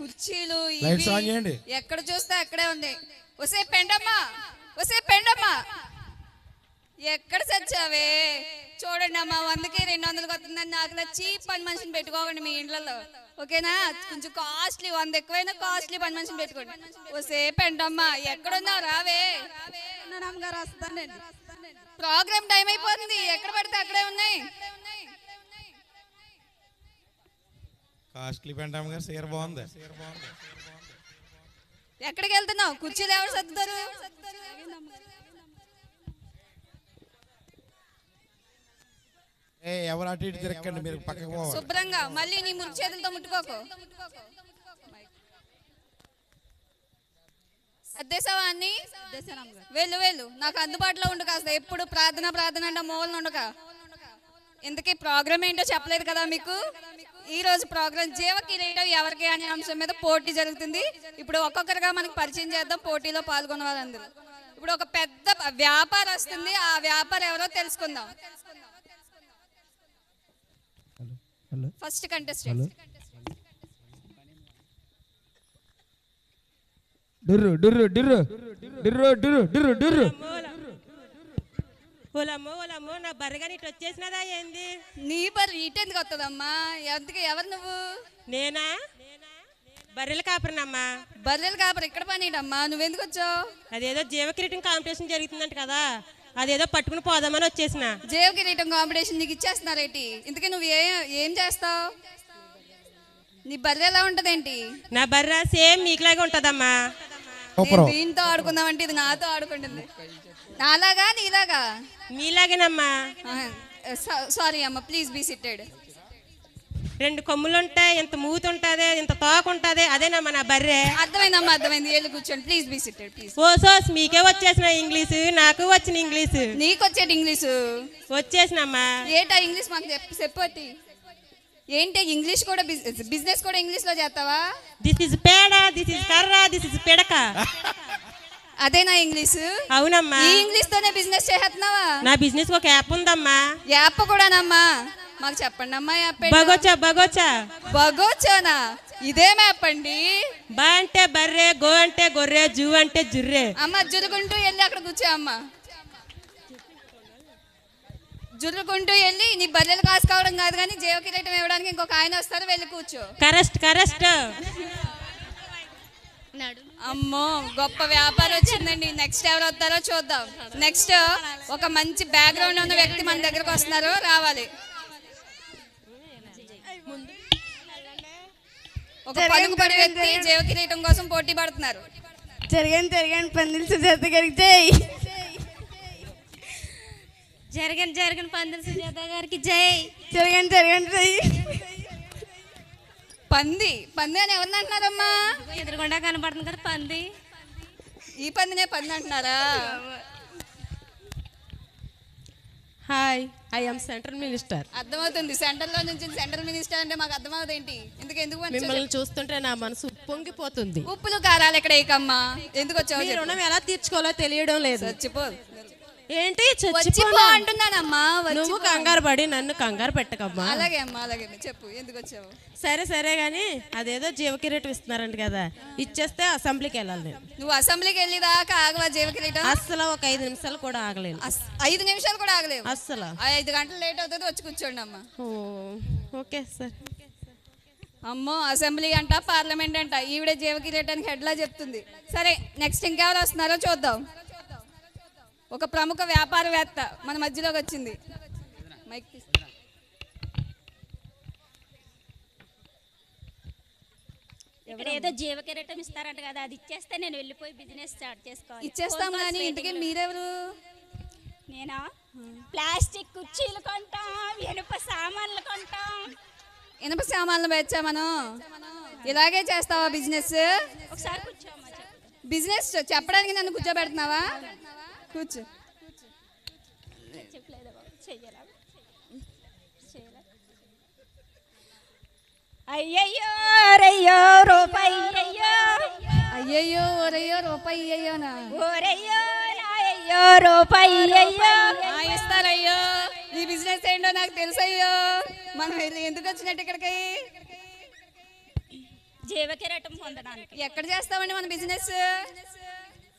కుర్చీలు. ఎక్కడ చూస్తే అక్కడే ఉంది. ఒసే పెండమ్మా ఒసే పెండమ్మా. ఎక్కడ చచ్చావే? చూడండి అమ్మా వందకి రెండు వందలకి వస్తుందని నాకు చీప్ పని మనిషిని పెట్టుకోకండి మీ ఇండ్లలో. ఓకేనా? కొంచెం కాస్ట్లీ వంద ఎక్కువైనా కాస్ట్లీ పని మనిషిని పెట్టుకోండి. ఒసే పెండమ్మా ఎక్కడున్నావు? రావే. అమ్మగారు వస్తానండి. ప్రోగ్రామ్ టైం అయిపోతుంది. ఎక్కడ పడితే అక్కడే ఉన్నాయి. కాస్ట్లీ పెంటాం గారు సీర బాగుంది. ఎక్కడికి వెళ్తున్నావు? కుర్చీలు ఎవరు సర్దుతారు? ఏ ఎవరు అటు ఇటు మీరు పక్కకు పోవాలి. శుభ్రంగా మళ్ళీ నీ మురికి చేతులతో ముట్టుకోకు. అన్ని? వెళ్ళు వెళ్ళు. నాకు అందుబాటులో ఉండు కాస్త. ఎప్పుడు ప్రార్థన ప్రార్థన అంటే మూలన ఉండక. ఇంతకీ ప్రోగ్రామ్ ఏంటో చెప్పలేదు కదా మీకు? ఈ రోజు ప్రోగ్రామ్ జీవ కిరీటం ఎవరికి అనే అంశం మీద పోటీ జరుగుతుంది. ఇప్పుడు ఒక్కొక్కరుగా మనకు పరిచయం చేద్దాం పోటీలో పాల్గొన్న వాళ్ళందరూ. ఇప్పుడు ఒక పెద్ద వ్యాపారం వస్తుంది ఆ వ్యాపారం ఎవరో తెలుసుకుందాం. ఫస్ట్ కంటెస్టెంట్ డుర్రు డుర్రు డుర్రు. డుర్రు డుర్రు డుర్రు డుర్రు. ఓలమ్మో ఓలమ్మో నా బర్రెగా ఇటు వచ్చేసినదా ఏంది? నీ పని ఈటెందుకు వస్తుందమ్మా ఎందుకు ఎవరు నువ్వు? నేనా? బర్రెల కాపరినమ్మా. బర్రెలు కాపరు ఇక్కడ పనిడమ్మా నువ్వెందుకు వచ్చావు? అదేదో జీవకిరీటం కాంపిటీషన్ జరుగుతుందంట కదా. అదేదో పట్టుకుని పోదామని వచ్చేసిన. జీవ కిరీటం కాంపిటీషన్ నీకు ఇచ్చేస్తున్నారేంటి ఇంతకీ నువ్వు ఏ ఏం చేస్తావు? నీ బర్రె ఎలా ఉంటదేంటి? నా బర్రె సేమ్ మీకులాగే ఉంటదమ్మా. దీంతో ఆడుకుందామంటే ఇది నాతో ఆడుకుంటుంది. నాలాగా నీలాగా? మీలాగేనమ్మా. సారీ అమ్మ ప్లీజ్ బీ సిట్టెడ్ రెండు కొమ్ములు ఉంటాయి ఇంత మూతి ఉంటుంది ఇంత తోక ఉంటుంది అదేనమ్మా నా బర్రె? అర్థమైందమ్మా అర్థమైంది. ఏళ్ళు కూర్చోండి ప్లీజ్ బీ సిట్టెడ్ ప్లీజ్ ఓ సోస్ మీకే వచ్చేసిన ఇంగ్లీషు నాకు వచ్చిన ఇంగ్లీషు. నీకు వచ్చేటి ఇంగ్లీషు? వచ్చేసినమ్మా. ఏటా ఇంగ్లీష్ మాకు చెప్పు చెప్పటి ఏంటి ఇంగ్లీష్ కూడా బిజినెస్ కూడా ఇంగ్లీష్లో చేస్తావా? దిస్ ఇస్ పేడ దిస్ ఇస్ కర్ర దిస్ ఇస్ పిడక. అదేనా ఇంగ్లీష్? అవునమ్మా. ఈ ఇంగ్లీష్ తోనే బిజినెస్ చేస్తున్నావా? నా బిజినెస్ ఒక యాప్ ఉందమ్మా. యాప్ కూడానమ్మా. మాకు చెప్పండి అమ్మా యాప్. బగోచా బగోచా. బగోచానా? ఇదే మ్యాప్ అండి. బా అంటే బర్రె గో అంటే గొర్రె జూ అంటే జుర్రె. అమ్మ జురుకుంటూ వెళ్ళి అక్కడ కూర్చో అమ్మ జురుకుంటూ వెళ్ళి నీ బర్రెలు కాసుకోవడం కాదు కానీ జీవ కిరీటం ఇవ్వడానికి ఇంకొక ఆయన వస్తారు వెళ్ళి కూర్చో. కరెస్ట్ కరెస్ట్. అమ్మో గొప్ప వ్యాపారం వచ్చిందండి. నెక్స్ట్ ఎవరు వస్తారో చూద్దాం. నెక్స్ట్ ఒక మంచి బ్యాక్గ్రౌండ్ ఉన్న వ్యక్తి మన దగ్గరకు వస్తున్నారు రావాలి. ఒక పలుకుబడి వ్యక్తి జీవ కిరీటం కోసం పోటీ పడుతున్నారు. జరగండి జరగండి పందిరి సుజాత గారికి జై. జరగని జరగని పందిరి సుజాత గారికి జై. జరగండి జరగండి జై పంది. పంది అని ఎవరిని అంటున్నారమ్మా? ఎదురుగుండా కనపడుతుంది కదా పంది. ఈ పందినే పంది అంటున్నారా? Hi I am central minister. అర్థమవుతుంది. సెంటర్లో నుంచి సెంట్రల్ మినిస్టర్ అంటే మాకు అర్థమవుతుంది ఏంటి? ఎందుకు ఎందుకు? మిమ్మల్ని చూస్తుంటే నా మనసు పొంగిపోతుంది ఉప్పులు కారాలు ఎక్కడ ఏకమ్మా ఎందుకు వచ్చావు. రుణం ఎలా తీర్చుకోవాలో తెలియడం లేదు. చచ్చిపో. ఏంటి? అంటున్నానమ్మా నువ్వు కంగారు పడి నన్ను కంగారు పెట్టకమ్మా. అలాగే అమ్మా అలాగే చెప్పు ఎందుకు వచ్చావు? సరే సరే గాని అదేదో జీవకిరీటం ఇస్తున్నారంట కదా. ఇచ్చేస్తే అసెంబ్లీకి వెళ్ళాలి నేను. నువ్వు అసెంబ్లీకి వెళ్ళేదాకా ఆగవా జీవ కిరీటం అస్సలు ఒక ఐదు నిమిషాలు కూడా ఆగలేను అస్- ఐదు నిమిషాలు కూడా ఆగలేవు. అస్సలు. ఐదు గంటలు లేట్ అవుతుంది వచ్చి కూర్చోండి అమ్మా. Okay sir. అమ్మో అసెంబ్లీ అంట పార్లమెంట్ అంట ఈవిడ జీవ కిరీటానికి హెడ్లా చెప్తుంది. సరే నెక్స్ట్ ఇంకెవరు వస్తున్నారో చూద్దాం. ఒక ప్రముఖ వ్యాపారవేత్త మన మధ్యలోకి వచ్చింది. మైక్ ఏదో జీవ కిరీటం ఇస్తారంట కదా అది ఇచ్చేస్తే నేను వెళ్ళిపోయి బిజినెస్ స్టార్ట్ చేసుకోవాలి. ఇచ్చేస్తాం కానీ ఇంటికి. మీరెవరు? నేనా? ప్లాస్టిక్ కుర్చీలు కొంటాం ఇనుప సామాన్లు కొంటాం. ఇనప సామాన్లు బెచ్చా మనం? ఇలాగే చేస్తావా బిజినెస్? ఒకసారి. బిజినెస్ చెప్పడానికి నన్ను కూర్చోబెడుతున్నావా? కూర్చో? అయ్యయ్యో రయ్యో రూపాయి అయ్యో అయ్యయ్యో ఒరయ్యో రూపాయి అయ్యోనా ఓరయ్యో రాయయ్యో రూపాయి అయ్యో ఆ, ఇస్తారయ్యో ఈ బిజినెస్ ఏంటో నాకు తెలుసయ్యో. మనం ఎందుకు వచ్చినట్టు ఇక్కడికి? జీవ కిరీటం పొందడానికి. ఎక్కడ చేస్తామండి మన బిజినెస్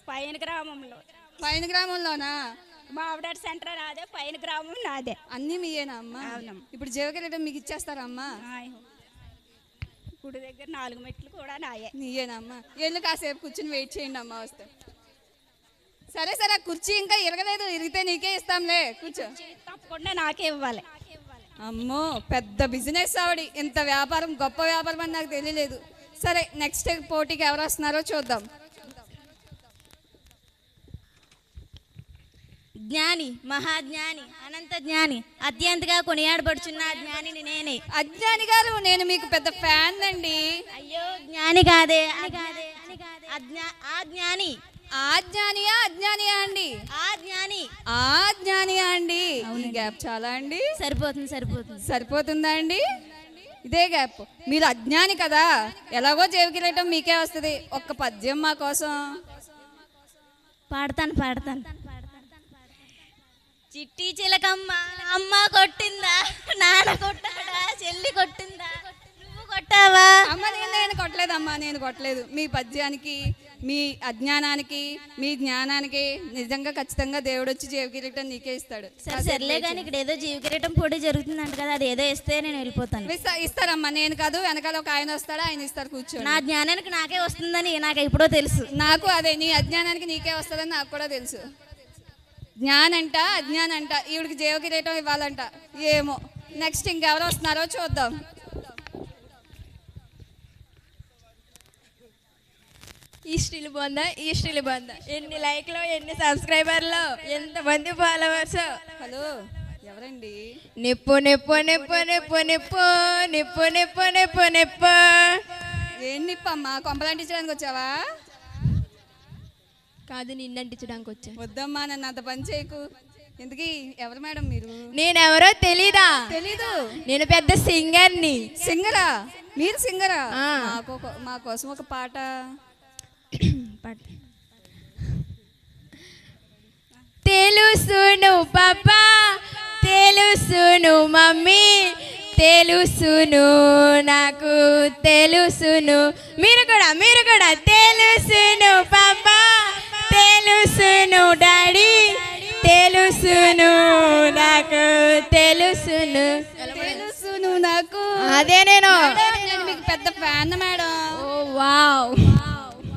పైన గ్రామంలో. పైన గ్రామంలోనా? మావిడాడు సెంటర్ నాదే పైన గ్రామం నాదే. అన్నీ మీయేనా అమ్మా? అవునమ్మా. ఇప్పుడు జీవకిరీటం మీకు ఇచ్చేస్తారా అమ్మా? ఆయ్. గుడి దగ్గర నాలుగు మెట్లు కూడా నాయే. నీయేనా అమ్మా? ఎల్లు కాసేపు కూర్చుని వెయిట్ చేయండి అమ్మా వస్తే. సరే సరే ఆ కుర్చీ ఇంకా ఇరగలేదు. ఇరిగితే నీకే ఇస్తాంలే. కూర్చో తప్పకుండా నాకే ఇవ్వాలి. అమ్మో పెద్ద బిజినెస్ ఆవిడ. ఇంత వ్యాపారం గొప్ప వ్యాపారం అని నాకు తెలియలేదు. సరే నెక్స్ట్ పోటీకి ఎవరు వస్తున్నారో చూద్దాం. జ్ఞాని మహాజ్ఞాని అనంత జ్ఞాని అత్యంతగా కొనియాడబడుచున్న జ్ఞానిని నేనే. అజ్ఞాని గారు నేను మీకు పెద్ద ఫ్యాన్ అండి అయ్యో జ్ఞాని కాదే కాదే ఆ జ్ఞా- ఆ జ్ఞాని. ఆ జ్ఞానియా అజ్ఞానియా అండి? ఆ జ్ఞాని. ఆ జ్ఞానియా అండి? ఈ గ్యాప్ చాలా అండి. సరిపోతుంది సరిపోతుంది. సరిపోతుందా అండి? ఇదే గ్యాప్. మీరు అజ్ఞాని కదా? ఎలాగో జేబుకిరేయటం మీకే వస్తుంది. ఒక్క పద్యం మా కోసం. పాడతాను పాడతాను. చిట్టి చిలకమ్మ అమ్మ కొట్టిందా? నాన్న కొట్టాడా? చెల్లి కొట్టిందా? నువ్వు కొట్టావా? అమ్మ నేను నేను కొట్టలేదమ్మా నేను కొట్టలేదు. మీ పద్యానికి మీ అజ్ఞానానికి మీ జ్ఞానానికి నిజంగా ఖచ్చితంగా దేవుడు వచ్చి జేబుకిరీటం నీకే ఇస్తాడు. సరే సర్లే కానీ ఇక్కడ ఏదో జీవికిరీటం పోటీ జరుగుతుందంట కదా అది ఏదో ఇస్తే నేను వెళ్ళిపోతాను. ఇస్తా- ఇస్తారమ్మా నేను కాదు వెనకాల ఒక ఆయన వస్తాడు ఆయన ఇస్తారు కూర్చోండి. నా జ్ఞానానికి నాకే వస్తుందని నాకు ఎప్పుడో తెలుసు. నాకు అదే నీ అజ్ఞానానికి నీకే వస్తుందని నాకు కూడా తెలుసు. జ్ఞానంట అజ్ఞానంట. ఈవిడికి జీవకిరీటం ఇవ్వాలంట. ఏమో. నెక్స్ట్ ఇంకెవరు వస్తున్నారో చూద్దాం. ఈ స్టిల్ బాగుందా ఈ స్టిల్ బాగుందా ఎన్ని లైక్లు ఎన్ని సబ్స్క్రైబర్లు ఎంతమంది ఫాలోవర్స్? హలో. ఎవరండి? నిప్పు నిప్పు నిప్పు నిప్పు నిప్పు నిప్పు నిప్పు నిప్పు నిప్పు. ఏం నిప్పమ్మా? కొంపలంటించడానికి వచ్చావా? కాదు నిన్నంటించడానికి వచ్చా వద్దమ్మా నన్ను అంత పని చేయకు. ఎందుకు? ఎవరు మేడం మీరు? నేనెవరో తెలీదా? తెలీదు. నేను పెద్ద సింగర్ని. సింగరా? మీరు సింగరా? ఆ. మాకు ఒక- మా కోసం ఒక పాట. తెలుసును పాపా తెలుసును మమ్మీ తెలుసును నాకు తెలుసును. మీరు కూడా మీరు కూడా తెలుసును పాపా. తెలుసును డాడీ. తెలుసును నాకు తెలుసును. తెలుసును నాకు. అదే నేను. మీకు పెద్ద ఫ్యాన్ మేడం. ఓ వావ్.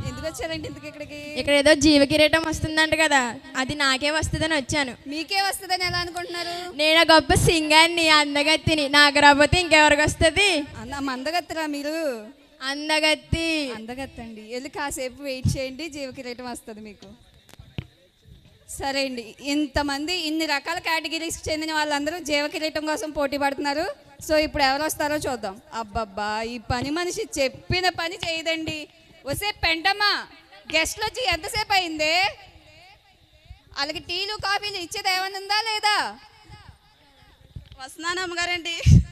ఎందుకు వచ్చారండి ఇంతకు ఇక్కడికి? ఇక్కడ ఏదో జీవకిరీటం వస్తుందంట కదా. అది నాకే వస్తుందని వచ్చాను. మీకే వస్తుందని ఎలా అనుకుంటున్నారు? నేను గొప్ప సింగర్ని అందగత్తిని. నాకు రాకపోతే ఇంకెవరికి వస్తుంది? మందగత్తరా మీరు? అందగత్తి. అందగత్తండి. వెళ్ళి కాసేపు వెయిట్ చేయండి జీవకిరీటం వస్తుంది మీకు. సరే అండి. ఇంతమంది ఇన్ని రకాల కేటగిరీస్కి చెందిన వాళ్ళందరూ జీవకిరీటం కోసం పోటీ పడుతున్నారు. సో ఇప్పుడు ఎవరు వస్తారో చూద్దాం. అబ్బబ్బా ఈ పని మనిషి చెప్పిన పని చేయదండి. వసే పెంటమ్మా గెస్ట్లు వచ్చి ఎంతసేపు అయింది? వాళ్ళకి టీలు కాఫీలు ఇచ్చేది ఏమైనా ఉందా లేదా? వస్తున్నాను అమ్మగారండి.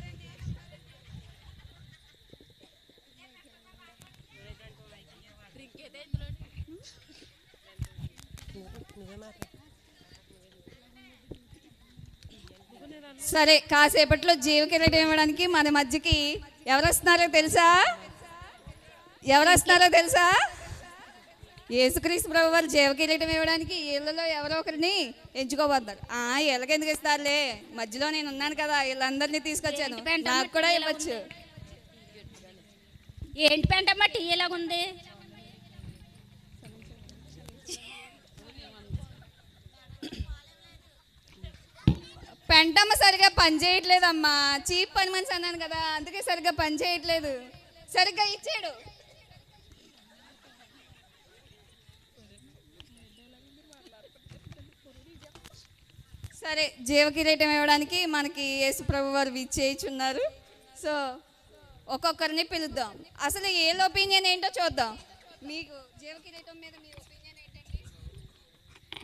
సరే కాసేపట్లో జీవకిరీటం ఇవ్వడానికి మన మధ్యకి ఎవరు వస్తున్నారో తెలుసా? ఎవరు వస్తున్నారో తెలుసా? యేసుక్రీస్తు ప్రభు వారు జీవకిరీటం ఇవ్వడానికి వీళ్ళలో ఎవరో ఒకరిని ఎంచుకోబోతారు ఆ వీళ్ళకెందుకు ఇస్తారులే? మధ్యలో నేను ఉన్నాను కదా వీళ్ళందరినీ తీసుకొచ్చాను. నాకు కూడా ఇవ్వచ్చు. ఏంటి పెంటమ్మ టీ ఎలాగుంది పెంటమ్మ సరిగా పని చేయట్లేదమ్మా. చీప్ పని మనిషి అన్నాను కదా అందుకే సరిగ్గా పని చేయట్లేదు. సరిగ్గా ఇచ్చాడు. సరే జీవకిరీటం ఇవ్వడానికి మనకి యేసు ప్రభు వారు విచ్చేయిచున్నారు సో ఒక్కొక్కరిని పిలుద్దాం. అసలు ఏ ఒపీనియన్ ఏంటో చూద్దాం. మీకు జీవకిరీటం మీద మీ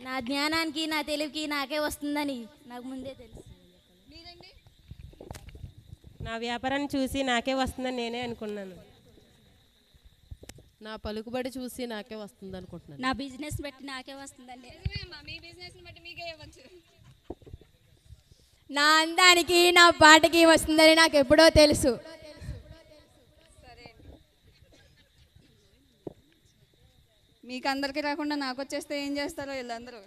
నా జ్ఞానానికి నా తెలివికి నాకే వస్తుందని నాకు ముందే తెలుసు. మీరండి? నా వ్యాపారాన్ని చూసి నాకే వస్తుందని నేనే అనుకున్నాను. నా పలుకుబడి చూసి నాకే వస్తుంది అనుకుంటున్నాను. నా బిజినెస్ బట్టి నాకే వస్తుందండి నిజమే అమ్మా, మీ బిజినెస్ బట్టి మీకే ఇవ్వచ్చు. నా అందానికి నా పాటకి వస్తుందని నాకు ఎప్పుడో తెలుసు. మీకు అందరికీ రాకుండా నాకు వచ్చేస్తే ఏం చేస్తారో వీళ్ళందరూ.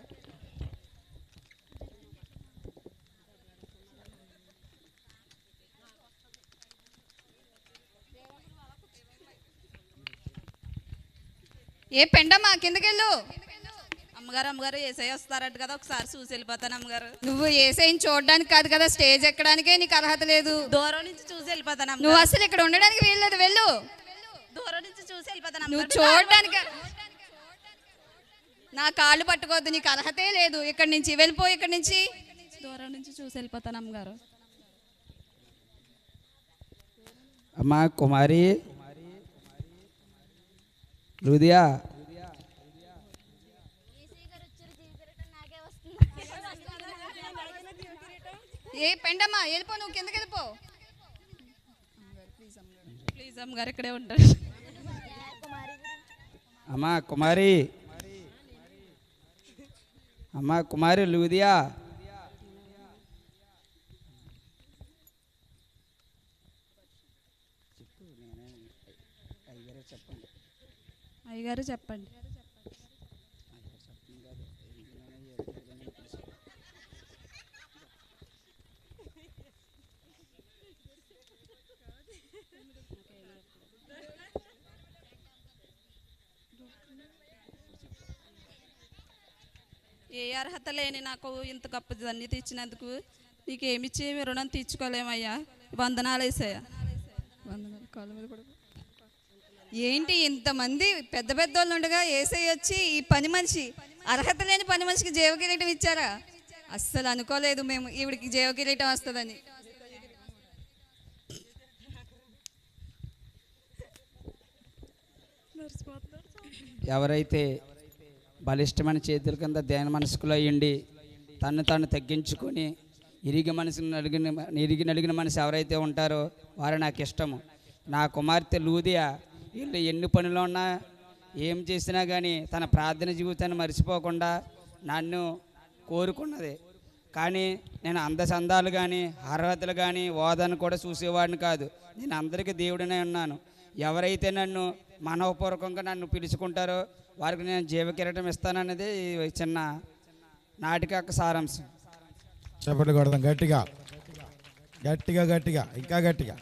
ఏ పెండమ్మా కిందకెళ్ళు. అమ్మగారు అమ్మగారు ఏసై వస్తారంట కదా ఒకసారి చూసి వెళ్ళిపోతాను అమ్మగారు. నువ్వు ఏసైని చూడడానికి కాదు కదా స్టేజ్ ఎక్కడానికే నీకు అర్హత లేదు. దూరం నుంచి చూసి వెళ్ళిపోతాను నువ్వు అసలు ఇక్కడ ఉండడానికి వీల్లేదు వెళ్ళు. దూరం నుంచి చూసి వెళ్ళిపోతాను నువ్వు చూడడానికి నా కాళ్ళు పట్టుకోవద్దు నీకు అర్హతే లేదు. ఇక్కడి నుంచి వెళ్ళిపో ఇక్కడి నుంచి. దూరం నుంచి చూసి వెళ్ళిపోతాను అమ్మగారు. అమ్మా కుమారి. లుదియా ఏ పెండమ్మా వెళ్ళిపో నువ్వు కిందకి వెళ్ళిపో. ప్లీజ్ అమ్మగారు ఇక్కడే ఉంటారు అమ్మా కుమారి. అమ్మా కుమారి లూదియా. అయ్యగారు చెప్పండి. ఏ అర్హత లేని నాకు ఇంత గొప్ప ధన్యత ఇచ్చినందుకు నీకు ఏమిచ్చి మీ రుణం తీర్చుకోలేమయ్యా? వందనాలు వేసాయా వందనాలు. కాళ్ళ మీద పడుకో. ఏంటి ఇంతమంది పెద్ద పెద్ద వాళ్ళు ఉండగా ఏసై వచ్చి ఈ పని మనిషి అర్హత లేని పని మనిషికి జీవ కిరీటం ఇచ్చారా? అస్సలు అనుకోలేదు మేము ఈవిడికి జీవ కిరీటం వస్తుందని. ఎవరైతే బలిష్టమైన చేతుల కింద ధ్యాన మనసుకులో అయ్యండి? తను తాను తగ్గించుకొని ఇరిగి మనసుని నలిగిన ఇరిగి నలిగిన మనసు ఎవరైతే ఉంటారో వారు నాకు ఇష్టము. నా కుమార్తె లూదియా వీళ్ళు ఎన్ని పనులు ఉన్నా ఏం చేసినా కానీ తన ప్రార్థన జీవితాన్ని మర్చిపోకుండా నన్ను కోరుకున్నది. కానీ నేను అందచందాలు కానీ అర్హతలు కానీ ఓదాన్ని కూడా చూసేవాడిని కాదు. నేను అందరికీ దేవుడినే ఉన్నాను. ఎవరైతే నన్ను మనవపూర్వకంగా నన్ను పిలుచుకుంటారో వారికి నేను జీవకిరీటం ఇస్తానన్నది ఈ చిన్న నాటిక యొక్క సారాంశం. చెప్పండి కొడదాం గట్టిగా. గట్టిగా గట్టిగా ఇంకా గట్టిగా.